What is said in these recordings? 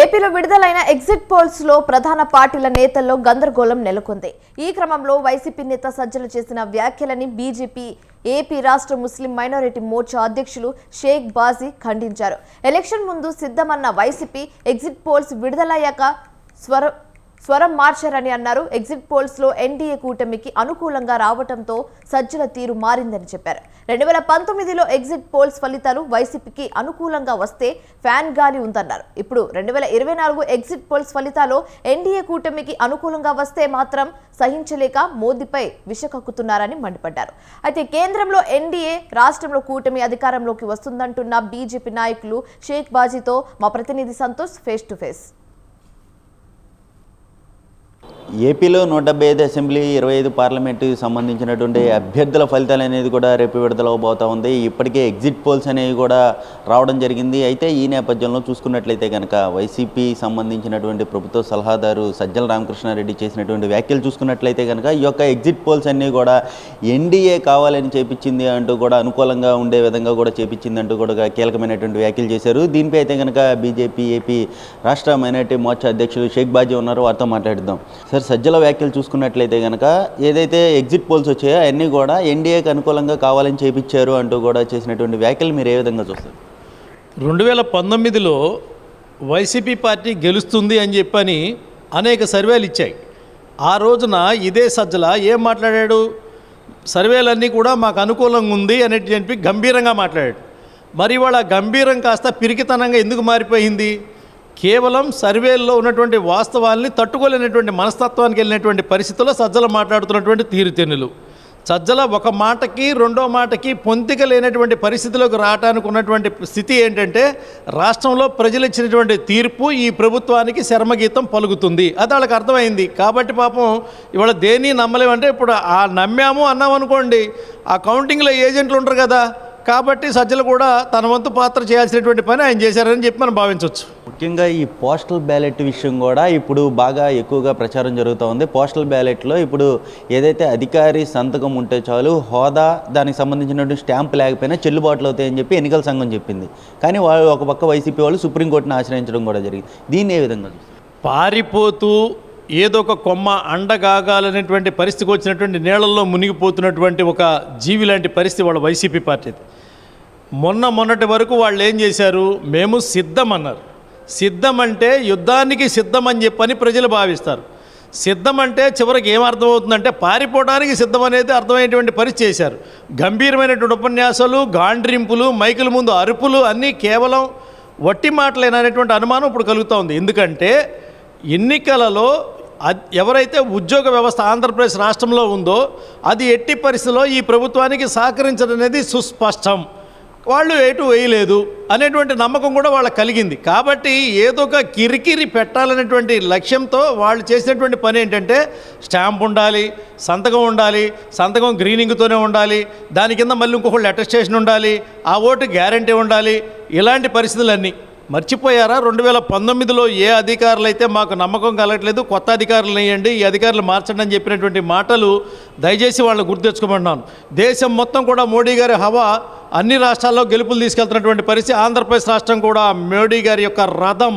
ఏపీలో విడుదలైన ఎగ్జిట్ పోల్స్లో ప్రధాన పార్టీల నేతల్లో గందరగోళం నెలకొంది. ఈ క్రమంలో వైసీపీ నేత సజ్జలు చేసిన వ్యాఖ్యలని బీజేపీ ఏపీ రాష్ట్ర ముస్లిం మైనారిటీ మోర్చా అధ్యక్షులు షేక్ బాజీ ఖండించారు. ఎలక్షన్ ముందు సిద్ధమన్న వైసీపీ ఎగ్జిట్ పోల్స్ విడుదలయ్యాక స్వర స్వరం మార్చారని అన్నారు. ఎగ్జిట్ పోల్స్లో ఎన్డీఏ కూటమికి అనుకూలంగా రావడంతో సజ్జల తీరు మారిందని చెప్పారు. రెండు వేల పంతొమ్మిదిలో ఎగ్జిట్ పోల్స్ ఫలితాలు వైసీపీకి అనుకూలంగా వస్తే ఫ్యాన్ గాలి ఉందన్నారు. ఇప్పుడు రెండు వేల ఇరవై నాలుగు ఎగ్జిట్ పోల్స్ ఫలితాలు ఎన్డీఏ కూటమికి అనుకూలంగా వస్తే మాత్రం సహించలేక మోదీపై విషకక్కుతున్నారని మండిపడ్డారు. అయితే కేంద్రంలో ఎన్డీఏ రాష్ట్రంలో కూటమి అధికారంలోకి వస్తుందంటున్న బీజేపీ నాయకులు షేక్ బాజీతో మా ప్రతినిధి సంతోష్ ఫేస్ టు ఫేస్ ఏపీలో నూట డెబ్బై ఐదు అసెంబ్లీ ఇరవై ఐదు పార్లమెంటుకి సంబంధించినటువంటి అభ్యర్థుల ఫలితాలు అనేది కూడా రేపు విడుదలవబోతా ఉంది. ఇప్పటికే ఎగ్జిట్ పోల్స్ అనేవి కూడా రావడం జరిగింది. అయితే ఈ నేపథ్యంలో చూసుకున్నట్లయితే కనుక వైసీపీ సంబంధించినటువంటి ప్రభుత్వ సలహాదారు సజ్జల రామకృష్ణారెడ్డి చేసినటువంటి వ్యాఖ్యలు చూసుకున్నట్లయితే కనుక ఈ యొక్క ఎగ్జిట్ పోల్స్ అన్నీ కూడా ఎన్డీఏ కావాలని చేపించింది అంటూ కూడా అనుకూలంగా ఉండే విధంగా కూడా చేపించింది అంటూ కూడా కీలకమైనటువంటి వ్యాఖ్యలు చేశారు. దీనిపై అయితే కనుక బీజేపీ ఏపీ రాష్ట్ర మైనార్టీ మోర్చా అధ్యక్షులు షేక్ బాజీ ఉన్నారు. వారితో మాట్లాడిద్దాం సార్ సజ్జల వ్యాఖ్యలు చూసుకున్నట్లయితే కనుక ఏదైతే ఎగ్జిట్ పోల్స్ వచ్చాయో అవన్నీ కూడా ఎన్డీఏకి అనుకూలంగా కావాలని చేపించారు అంటూ కూడా చేసినటువంటి వ్యాఖ్యలు మీరు ఏ విధంగా చూస్తారు? రెండు వేల పంతొమ్మిదిలో వైసీపీ పార్టీ గెలుస్తుంది అని చెప్పని అనేక సర్వేలు ఇచ్చాయి. ఆ రోజున ఇదే సజ్జల ఏం మాట్లాడాడు? సర్వేలన్నీ కూడా మాకు అనుకూలంగా ఉంది అనేది చెప్పి గంభీరంగా మాట్లాడాడు. మరి ఇవాళ గంభీరం కాస్త పిరికితనంగా ఎందుకు మారిపోయింది? కేవలం సర్వేల్లో ఉన్నటువంటి వాస్తవాల్ని తట్టుకోలేనటువంటి మనస్తత్వానికి వెళ్ళినటువంటి పరిస్థితుల్లో సజ్జల మాట్లాడుతున్నటువంటి తీరుతెన్నులు. సజ్జల ఒక మాటకి రెండో మాటకి పొంతిక లేనటువంటి పరిస్థితిలోకి రావడానికి ఉన్నటువంటి స్థితి ఏంటంటే రాష్ట్రంలో ప్రజలు ఇచ్చినటువంటి తీర్పు ఈ ప్రభుత్వానికి శర్మగీతం పలుకుతుంది. అది వాళ్ళకి అర్థమైంది. కాబట్టి పాపం ఇవాళ దేన్ని నమ్మలేమంటే ఇప్పుడు ఆ నమ్మాము అన్నాం అనుకోండి ఆ కౌంటింగ్లో ఏజెంట్లు ఉంటారు కదా. కాబట్టి సజ్జలు కూడా తన వంతు పాత్ర చేయాల్సినటువంటి పని ఆయన చేశారని చెప్పి మనం భావించవచ్చు. ముఖ్యంగా ఈ పోస్టల్ బ్యాలెట్ విషయం కూడా ఇప్పుడు బాగా ఎక్కువగా ప్రచారం జరుగుతూ ఉంది. పోస్టల్ బ్యాలెట్లో ఇప్పుడు ఏదైతే అధికారి సంతకం ఉంటే చాలు హోదా దానికి సంబంధించినటువంటి స్టాంప్ లేకపోయినా చెల్లుబాట్లు అవుతాయని చెప్పి ఎన్నికల సంఘం చెప్పింది. కానీ వాళ్ళు ఒక పక్క వైసీపీ వాళ్ళు సుప్రీంకోర్టును ఆశ్రయించడం కూడా జరిగింది. దీన్ని ఏ విధంగా చూస్తారు? పారిపోతూ ఏదో ఒక కొమ్మ అండగాగాలనేటువంటి పరిస్థితికి వచ్చినటువంటి నీళ్ళల్లో మునిగిపోతున్నటువంటి ఒక జీవి లాంటి పరిస్థితి వాళ్ళ వైసీపీ పార్టీది. మొన్న మొన్నటి వరకు వాళ్ళు ఏం చేశారు? మేము సిద్ధమన్నారు. సిద్ధం అంటే యుద్ధానికి సిద్ధం అని చెప్పని ప్రజలు భావిస్తారు. సిద్ధం అంటే చివరికి ఏం అర్థమవుతుందంటే పారిపోవడానికి సిద్ధం అనేది అర్థమయ్యేటువంటి పరిస్థితి చేశారు. గంభీరమైనటువంటి ఉపన్యాసాలు గాండ్రింపులు మైకుల ముందు అరుపులు అన్నీ కేవలం వట్టి మాటలేననేటువంటి అనుమానం ఇప్పుడు కలుగుతూ ఉంది. ఎందుకంటే ఎన్నికలలో ఎవరైతే ఉద్యోగ వ్యవస్థ ఆంధ్రప్రదేశ్ రాష్ట్రంలో ఉందో అది ఎట్టి పరిస్థితిలో ఈ ప్రభుత్వానికి సహకరించడం అనేది సుస్పష్టం. వాళ్ళు ఎటు వేయలేదు అనేటువంటి నమ్మకం కూడా వాళ్ళకి కలిగింది. కాబట్టి ఏదో ఒక కిరికిరి పెట్టాలనేటువంటి లక్ష్యంతో వాళ్ళు చేసినటువంటి పని ఏంటంటే స్టాంప్ ఉండాలి సంతకం ఉండాలి సంతకం గ్రీనింగ్తోనే ఉండాలి దాని కింద మళ్ళీ ఇంకొకళ్ళు అటెస్టేషన్ ఉండాలి ఆ ఓటు గ్యారంటీ ఉండాలి ఇలాంటి పరిస్థితులన్నీ. మర్చిపోయారా? రెండు వేల పంతొమ్మిదిలో ఏ అధికారులు అయితే మాకు నమ్మకం కలగట్లేదు కొత్త అధికారులు వేయండి ఈ అధికారులు మార్చండి అని చెప్పినటువంటి మాటలు దయచేసి వాళ్ళు గుర్తెచ్చుకోమన్నాను దేశం మొత్తం కూడా మోడీ గారి హవా అన్ని రాష్ట్రాల్లో గెలుపులు తీసుకెళ్తున్నటువంటి పరిస్థితి. ఆంధ్రప్రదేశ్ రాష్ట్రం కూడా మోడీ గారి యొక్క రథం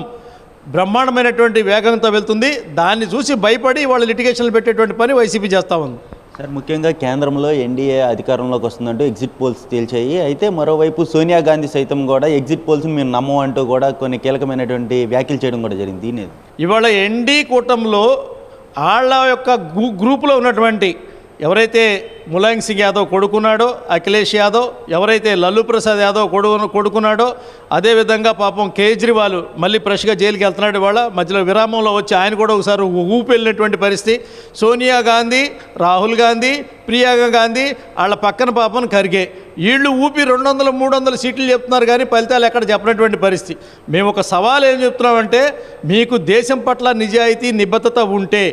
బ్రహ్మాండమైనటువంటి వేగంతో వెళ్తుంది. దాన్ని చూసి భయపడి వాళ్ళు లిటిగేషన్లు పెట్టేటువంటి పని వైసీపీ చేస్తూ ఉంది. సార్ ముఖ్యంగా కేంద్రంలో ఎన్డీఏ అధికారంలోకి వస్తుందంటూ ఎగ్జిట్ పోల్స్ తేల్చాయి. అయితే మరోవైపు సోనియా గాంధీ సైతం కూడా ఎగ్జిట్ పోల్స్ మేము నమ్మం అంటూ కూడా కొన్ని కీలకమైనటువంటి వ్యాఖ్యలు చేయడం కూడా జరిగింది. దీని ఇవాళ ఎన్డీ కూటంలో వాళ్ళ యొక్క గ్రూపులో ఉన్నటువంటి ఎవరైతే ములాయం సింగ్ యాదవ్ కొడుకున్నాడో అఖిలేష్ యాదవ్ ఎవరైతే లల్లు ప్రసాద్ యాదవ్ కొడుకు కొడుకున్నాడో అదేవిధంగా పాపం కేజ్రీవాల్ మళ్ళీ ఫ్రెష్గా జైలుకి వెళ్తున్నాడు వాళ్ళ మధ్యలో విరామంలో వచ్చి ఆయన కూడా ఒకసారి ఊపి వెళ్ళినటువంటి పరిస్థితి. సోనియా గాంధీ రాహుల్ గాంధీ ప్రియాంక గాంధీ వాళ్ళ పక్కన పాపం కరిగే వీళ్ళు ఊపి రెండు వందల మూడు వందల సీట్లు చెప్తున్నారు కానీ ఫలితాలు ఎక్కడ చెప్పినటువంటి పరిస్థితి. మేము ఒక సవాల్ ఏం చెప్తున్నామంటే మీకు దేశం పట్ల నిజాయితీ నిబద్ధత ఉంటే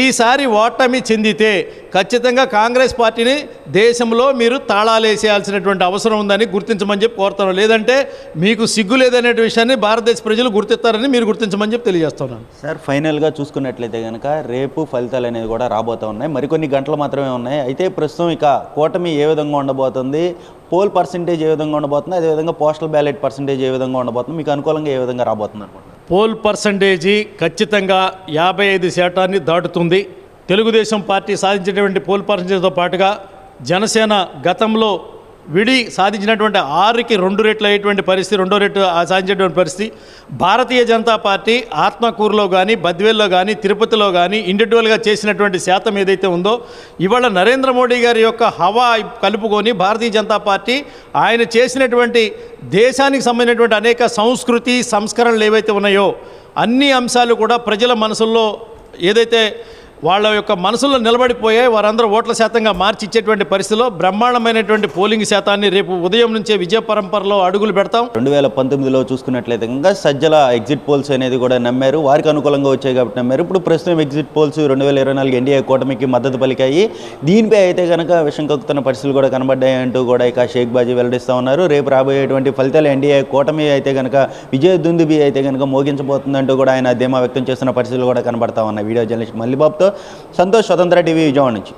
ఈసారి ఓటమి చెందితే ఖచ్చితంగా కాంగ్రెస్ పార్టీ పార్టీని దేశంలో మీరు తాళాలేసేయాల్సినటువంటి అవసరం ఉందని గుర్తించమని చెప్పి కోరుతున్నాను. లేదంటే మీకు సిగ్గు లేదనే విషయాన్ని భారతదేశ ప్రజలు గుర్తిస్తారని మీరు గుర్తించమని చెప్పి తెలియజేస్తున్నాను. సార్ ఫైనల్గా చూసుకున్నట్లయితే కనుక రేపు ఫలితాలు అనేది కూడా రాబోతూ ఉన్నాయి. మరికొన్ని గంటలు మాత్రమే ఉన్నాయి. అయితే ప్రస్తుతం ఇక కూటమి ఏ విధంగా ఉండబోతుంది? పోల్ పర్సంటేజ్ ఏ విధంగా ఉండబోతుంది? అదేవిధంగా పోస్టల్ బ్యాలెట్ పర్సంటేజ్ ఏ విధంగా ఉండబోతుంది? మీకు అనుకూలంగా ఏ విధంగా రాబోతుంది అనుకుంటున్నారు? పోల్ పర్సంటేజీ ఖచ్చితంగా యాభై ఐదు శాతాన్ని దాటుతుంది. తెలుగుదేశం పార్టీ సాధించినటువంటి పోల్ పర్సంటేజ్తో పాటుగా జనసేన గతంలో విడి సాధించినటువంటి ఆరుకి రెండు రెట్లు అయ్యేటువంటి పరిస్థితి రెండో రెట్లు సాధించేటువంటి పరిస్థితి. భారతీయ జనతా పార్టీ ఆత్మకూరులో కానీ బద్వేల్లో కానీ తిరుపతిలో కానీ ఇండివిజువల్గా చేసినటువంటి శాతం ఏదైతే ఉందో ఇవాళ నరేంద్ర మోడీ గారి యొక్క హవా కలుపుకొని భారతీయ జనతా పార్టీ ఆయన చేసినటువంటి దేశానికి సంబంధించినటువంటి అనేక సంస్కృతి సంస్కరణలు ఏవైతే ఉన్నాయో అన్ని అంశాలు కూడా ప్రజల మనసుల్లో ఏదైతే వాళ్ళ యొక్క మనసులో నిలబడిపోయాయి వారందరూ ఓట్ల శాతంగా మార్చి ఇచ్చేటువంటి పరిస్థితిలో బ్రహ్మాండమైనటువంటి పోలింగ్ శాతాన్ని రేపు ఉదయం నుంచే విజయ పరంపరలో అడుగులు పెడతాం. రెండు వేల పంతొమ్మిదిలో చూసుకున్నట్లయితే ఇంకా సజ్జల ఎగ్జిట్ పోల్స్ అనేది కూడా నమ్మారు. వారికి అనుకూలంగా వచ్చాయి కాబట్టి నమ్మారు. ఇప్పుడు ప్రస్తుతం ఎగ్జిట్ పోల్స్ రెండు వేల ఇరవై నాలుగు ఎన్డీఏ కూటమికి మద్దతు పలికాయి. దీనిపై అయితే కనుక విషం కక్కుతున్న పరిస్థితులు కూడా కనబడ్డాయి అంటూ కూడా ఇక షేక్ బాజీ వెల్లడిస్తూ ఉన్నారు. రేపు రాబోయేటువంటి ఫలితాలు ఎన్డీఏ కూటమి అయితే కనుక విజయ దుందుబి అయితే కనుక మోగించబోతుందంటూ కూడా ఆయన ధీమా వ్యక్తం చేస్తున్న పరిస్థితులు కూడా కనబడతా ఉన్నాయి. వీడియో జర్నలిస్ట్ మల్లిబాబుతో సంతోష్ స్వతంత్ర టీవీ విజయవాడ నుంచి